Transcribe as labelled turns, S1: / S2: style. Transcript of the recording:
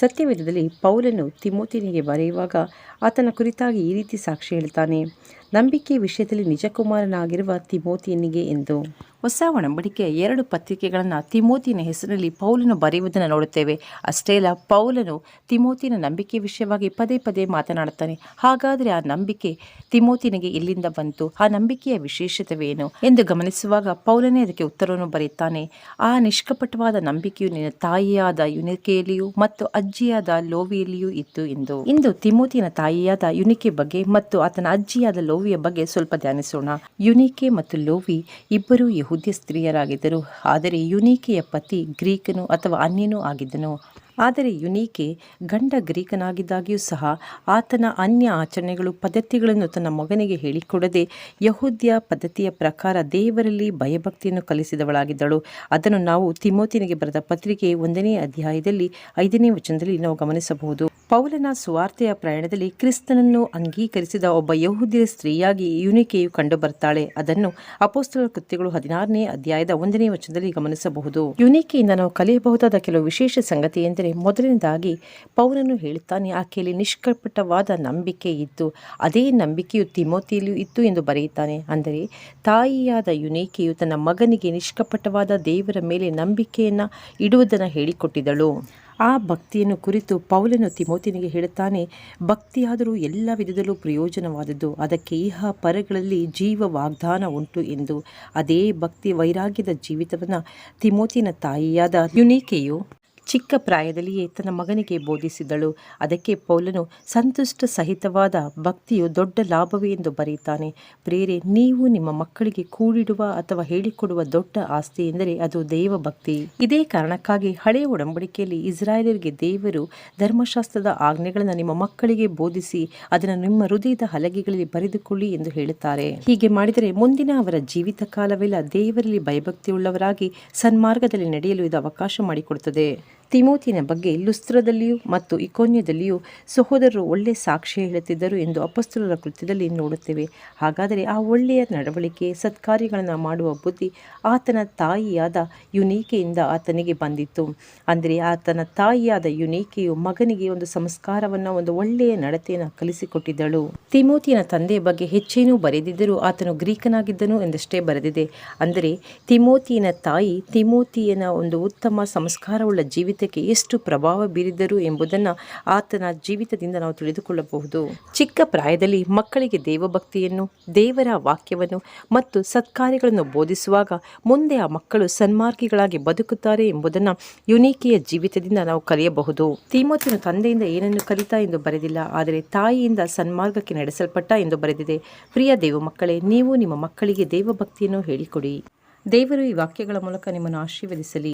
S1: ಸತ್ಯವೇದದಲ್ಲಿ ಪೌಲನು ತಿಮೋತಿನಿಗೆ ಬರೆಯುವಾಗ ಆತನ ಕುರಿತಾಗಿ ಈ ರೀತಿ ಸಾಕ್ಷಿ ಹೇಳ್ತಾನೆ ನಂಬಿಕೆ ವಿಷಯದಲ್ಲಿ ನಿಜಕುಮಾರನಾಗಿರುವ ತಿಮೋತಿಯನಿಗೆ ಎಂದು. ಹೊಸ ಒಡಂಬಡಿಕೆಯ ಎರಡು ಪತ್ರಿಕೆಗಳನ್ನು ತಿಮೋತಿನ ಹೆಸರಿನಲ್ಲಿ ಪೌಲನು ಬರೆಯುವುದನ್ನು ನೋಡುತ್ತೇವೆ. ಅಷ್ಟೇ ಅಲ್ಲ, ಪೌಲನು ತಿಮೋತಿನ ನಂಬಿಕೆ ವಿಷಯವಾಗಿ ಪದೇ ಪದೇ ಮಾತನಾಡುತ್ತಾನೆ. ಹಾಗಾದರೆ ಆ ನಂಬಿಕೆ ತಿಮೋತಿನಿಗೆ ಎಲ್ಲಿಂದ ಬಂತು? ಆ ನಂಬಿಕೆಯ ವಿಶೇಷತೆವೇನು? ಎಂದು ಗಮನಿಸುವಾಗ ಪೌಲನೇ ಅದಕ್ಕೆ ಉತ್ತರವನ್ನು ಬರೆಯುತ್ತಾನೆ. ಆ ನಿಷ್ಕಪಟವಾದ ನಂಬಿಕೆಯು ನಿನ್ನ ತಾಯಿಯಾದ ಯುನಿಕೆಯಲ್ಲಿಯೂ ಮತ್ತು ಅಜ್ಜಿಯಾದ ಲೋವಿಯಲ್ಲಿಯೂ ಇತ್ತು ಎಂದು. ಇಂದು ತಿಮೋತಿನ ತಾಯಿಯಾದ ಯುನಿಕೆ ಬಗ್ಗೆ ಮತ್ತು ಆತನ ಅಜ್ಜಿಯಾದ ಲೋವಿಯ ಬಗ್ಗೆ ಸ್ವಲ್ಪ ಧ್ಯಾನಿಸೋಣ. ಯುನಿಕೆ ಮತ್ತು ಲೋವಿ ಇಬ್ಬರೂ ಯಹೂದ್ಯ ಸ್ತ್ರೀಯರಾಗಿದ್ದರು ಆದರೆ ಯುನೀಕೆಯ ಪತಿ ಗ್ರೀಕನು ಅಥವಾ ಅನ್ಯನೂ ಆಗಿದ್ದನು. ಆದರೆ ಯುನೀಕೆ ಗಂಡ ಗ್ರೀಕನಾಗಿದ್ದಾಗಿಯೂ ಸಹ ಆತನ ಅನ್ಯ ಆಚರಣೆಗಳು ಪದ್ಧತಿಗಳನ್ನು ತನ್ನ ಮಗನಿಗೆ ಹೇಳಿಕೊಡದೆ ಯಹೂದ್ಯ ಪದ್ಧತಿಯ ಪ್ರಕಾರ ದೇವರಲ್ಲಿ ಭಯಭಕ್ತಿಯನ್ನು ಕಲಿಸಿದವಳಾಗಿದ್ದಳು. ಅದನ್ನು ನಾವು ತಿಮೋತಿನಿಗೆ ಬರೆದ ಪತ್ರಿಕೆ ಒಂದನೇ ಅಧ್ಯಾಯದಲ್ಲಿ ಐದನೇ ವಚನದಲ್ಲಿ ನಾವು ಗಮನಿಸಬಹುದು. ಪೌಲನ ಸುವಾರ್ತೆಯ ಪ್ರಯಾಣದಲ್ಲಿ ಕ್ರಿಸ್ತನನ್ನು ಅಂಗೀಕರಿಸಿದ ಒಬ್ಬ ಯಹೂದ್ಯ ಸ್ತ್ರೀಯಾಗಿ ಯುನಿಕೆಯು ಕಂಡುಬರ್ತಾಳೆ ಅದನ್ನು ಅಪೋಸ್ತಲ ಕೃತ್ಯಗಳು ಹದಿನಾರನೇ ಅಧ್ಯಾಯದ ಒಂದನೇ ವಚನದಲ್ಲಿ ಗಮನಿಸಬಹುದು. ಯುನಿಕೆಯಿಂದ ನಾವು ಕಲಿಯಬಹುದಾದ ಕೆಲವು ವಿಶೇಷ ಸಂಗತಿ ಮೊದಲನೇದಾಗಿ ಪೌಲನು ಹೇಳುತ್ತಾನೆ ಆಕೆಯಲ್ಲಿ ನಿಷ್ಕಪಟವಾದ ನಂಬಿಕೆ ಇತ್ತು ಅದೇ ನಂಬಿಕೆಯು ತಿಮೋತಿಯಲ್ಲಿಯೂ ಇತ್ತು ಎಂದು ಬರೆಯುತ್ತಾನೆ. ಅಂದರೆ ತಾಯಿಯಾದ ಯುನೇಕೆಯು ತನ್ನ ಮಗನಿಗೆ ನಿಷ್ಕಪಟವಾದ ದೇವರ ಮೇಲೆ ನಂಬಿಕೆಯನ್ನು ಇಡುವುದನ್ನು ಹೇಳಿಕೊಟ್ಟಿದ್ದಳು ಆ ಭಕ್ತಿಯನ್ನು ಕುರಿತು ಪೌಲನು ತಿಮೋತಿನಿಗೆ ಹೇಳುತ್ತಾನೆ, ಭಕ್ತಿಯಾದರೂ ಎಲ್ಲ ವಿಧದಲ್ಲೂ ಪ್ರಯೋಜನವಾದದ್ದು. ಅದಕ್ಕೆ ಇಹ ಪರಗಳಲ್ಲಿ ಜೀವ ವಾಗ್ದಾನ ಉಂಟು ಎಂದು, ಅದೇ ಭಕ್ತಿ ವೈರಾಗ್ಯದ ಜೀವಿತವನ್ನು ತಿಮೋತಿನ ತಾಯಿಯಾದ ಯುನೀಕೆಯು ಚಿಕ್ಕ ಪ್ರಾಯದಲ್ಲಿಯೇ ತನ್ನ ಮಗನಿಗೆ ಬೋಧಿಸಿದಳು. ಅದಕ್ಕೆ ಪೌಲನು ಸಂತುಷ್ಟ ಸಹಿತವಾದ ಭಕ್ತಿಯು ದೊಡ್ಡ ಲಾಭವೇ ಎಂದು ಬರೆಯುತ್ತಾನೆ. ಪ್ರೇರೆ ನೀವು ನಿಮ್ಮ ಮಕ್ಕಳಿಗೆ ಕೂಡಿಡುವ ಅಥವಾ ಹೇಳಿಕೊಡುವ ದೊಡ್ಡ ಆಸ್ತಿ ಎಂದರೆ ಅದು ದೇವ ಭಕ್ತಿ ಇದೇ ಕಾರಣಕ್ಕಾಗಿ ಹಳೆಯ ಒಡಂಬಡಿಕೆಯಲ್ಲಿ ಇಸ್ರಾಯೇಲರಿಗೆ ದೇವರು ಧರ್ಮಶಾಸ್ತ್ರದ ಆಜ್ಞೆಗಳನ್ನು ನಿಮ್ಮ ಮಕ್ಕಳಿಗೆ ಬೋಧಿಸಿ ಅದನ್ನು ನಿಮ್ಮ ಹೃದಯದ ಹಲಗೆಗಳಲ್ಲಿ ಬರೆದುಕೊಳ್ಳಿ ಎಂದು ಹೇಳುತ್ತಾರೆ. ಹೀಗೆ ಮಾಡಿದರೆ ಮುಂದಿನ ಅವರ ಜೀವಿತ ಕಾಲವೆಲ್ಲ ದೇವರಲ್ಲಿ ಭಯಭಕ್ತಿಯುಳ್ಳವರಾಗಿ ಸನ್ಮಾರ್ಗದಲ್ಲಿ ನಡೆಯಲು ಇದು ಅವಕಾಶ ಮಾಡಿಕೊಡುತ್ತದೆ. ತಿಮೋತಿನ ಬಗ್ಗೆ ಲುಸ್ತ್ರದಲ್ಲಿಯೂ ಮತ್ತು ಇಕೋನ್ಯದಲ್ಲಿಯೂ ಸಹೋದರರು ಒಳ್ಳೆ ಸಾಕ್ಷಿ ಹೇಳುತ್ತಿದ್ದರು ಎಂದು ಅಪಸ್ತ್ರರ ಕೃತ್ಯದಲ್ಲಿ ನೋಡುತ್ತೇವೆ. ಹಾಗಾದರೆ ಆ ಒಳ್ಳೆಯ ನಡವಳಿಕೆ, ಸತ್ಕಾರ್ಯಗಳನ್ನು ಮಾಡುವ ಬುದ್ಧಿ ಆತನ ತಾಯಿಯಾದ ಯುನೀಕೆಯಿಂದ ಆತನಿಗೆ ಬಂದಿತ್ತು. ಅಂದರೆ ಆತನ ತಾಯಿಯಾದ ಯುನೀಕೆಯು ಮಗನಿಗೆ ಒಂದು ಸಂಸ್ಕಾರವನ್ನು, ಒಂದು ಒಳ್ಳೆಯ ನಡತೆಯನ್ನು ಕಲಿಸಿಕೊಟ್ಟಿದ್ದಳು. ತಿಮೋತಿಯನ ತಂದೆಯ ಬಗ್ಗೆ ಹೆಚ್ಚೇನೂ ಬರೆದಿದ್ದರೂ ಆತನು ಗ್ರೀಕನಾಗಿದ್ದನು ಎಂದಷ್ಟೇ ಬರೆದಿದೆ. ಅಂದರೆ ತಿಮೋತಿಯನ ತಾಯಿ ತಿಮೋತಿಯನ ಒಂದು ಉತ್ತಮ ಸಂಸ್ಕಾರವುಳ್ಳ ಜೀವಿತಕ್ಕೆ ಎಷ್ಟು ಪ್ರಭಾವ ಬೀರಿದ್ದರು ಎಂಬುದನ್ನು ಆತನ ಜೀವಿತದಿಂದ ನಾವು ತಿಳಿದುಕೊಳ್ಳಬಹುದು. ಚಿಕ್ಕ ಪ್ರಾಯದಲ್ಲಿ ಮಕ್ಕಳಿಗೆ ದೇವಭಕ್ತಿಯನ್ನು, ದೇವರ ವಾಕ್ಯವನ್ನು ಮತ್ತು ಸತ್ಕಾರ್ಯಗಳನ್ನು ಬೋಧಿಸುವಾಗ ಮುಂದೆ ಆ ಮಕ್ಕಳು ಸನ್ಮಾರ್ಗಿಗಳಾಗಿ ಬದುಕುತ್ತಾರೆ ಎಂಬುದನ್ನು ಯುನಿಕೆಯ ಜೀವಿತದಿಂದ ನಾವು ಕಲಿಯಬಹುದು. ತಿಮೋತಿನ ತಂದೆಯಿಂದ ಏನನ್ನು ಕಲಿತಾ ಎಂದು ಬರೆದಿಲ್ಲ, ಆದರೆ ತಾಯಿಯಿಂದ ಸನ್ಮಾರ್ಗಕ್ಕೆ ನಡೆಸಲ್ಪಟ್ಟ ಎಂದು ಬರೆದಿದೆ. ಪ್ರಿಯ ದೇವ ಮಕ್ಕಳೇ, ನೀವು ನಿಮ್ಮ ಮಕ್ಕಳಿಗೆ ದೇವಭಕ್ತಿಯನ್ನು ಹೇಳಿಕೊಡಿ. ದೇವರು ಈ ವಾಕ್ಯಗಳ ಮೂಲಕ ನಿಮ್ಮನ್ನು ಆಶೀರ್ವದಿಸಲಿ.